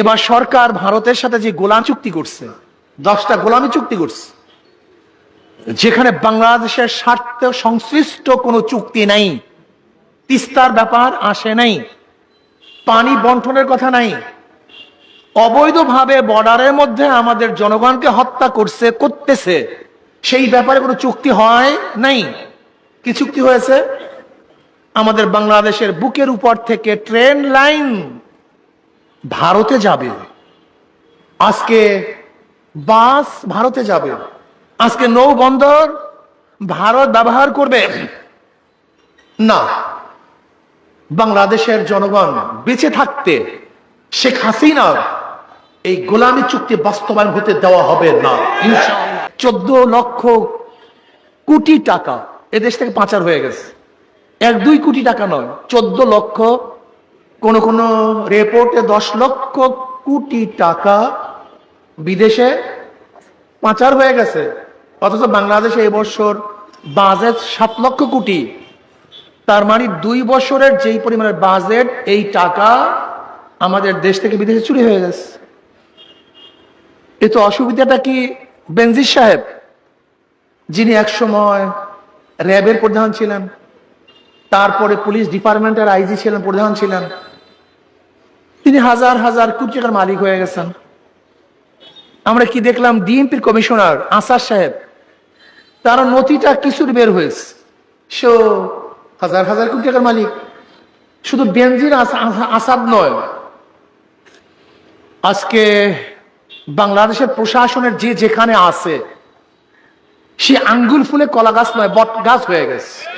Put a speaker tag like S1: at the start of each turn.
S1: এবার সরকার ভারতের সাথে যে গোলাম চুক্তি করছে, দশটা গোলামি চুক্তি করছে, যেখানে বাংলাদেশের স্বার্থ সংশ্লিষ্ট কোনো চুক্তি নাই, তিস্তার ব্যাপার আসে নাই, পানি বন্টনের কথা নাই, অবৈধভাবে বর্ডারের মধ্যে আমাদের জনগণকে হত্যা করছে, করতেছে, সেই ব্যাপারে কোনো চুক্তি হয় নাই। কি চুক্তি হয়েছে? আমাদের বাংলাদেশের বুকের উপর থেকে ট্রেন লাইন ভারতে যাবে। আজকে বাস ভারতে যাবে। আজকে নৌ বন্দর ভারত ব্যবহার করবে। না, বাংলাদেশের জনগণ বেঁচে থাকতে শেখ হাসিনার এই গোলামি চুক্তি বাস্তবায়ন হতে দেওয়া হবে না। চোদ্দ লক্ষ কোটি টাকা এদেশ থেকে পাচার হয়ে গেছে। এক দুই কোটি টাকা নয়, চোদ্দ লক্ষ কোন কোন রিপোর্টে দশ লক্ষ কোটি টাকা বিদেশে পাচার হয়ে গেছে। অথচ বাংলাদেশে এবছর বাজেট সাত লক্ষ কোটি। তার মানে দুই বছরের যেই পরিমাণের বাজেট এই টাকা আমাদের দেশ থেকে বিদেশে চুরি হয়ে গেছে। এ অসুবিধাটা কি বেনজির সাহেব, যিনি একসময় র্যাবের প্রধান ছিলেন, তারপরে পুলিশ ডিপার্টমেন্টের আইজি ছিলেন, প্রধান ছিলেন তিনি হাজার হাজার কোটি টাকার মালিক হয়ে গেছেন। আমরা কি দেখলাম ডিএমপির কমিশনার আসার সাহেব, তার নথিটা কিছুর বের হয়েছে। সে হাজার হাজার কোটি টাকার মালিক, শুধু আস- আসাদ নয়, আজকে বাংলাদেশের প্রশাসনের যে যেখানে আছে, সে আঙ্গুল ফুলে কলা গাছ নয় বট গাছ হয়ে গেছে।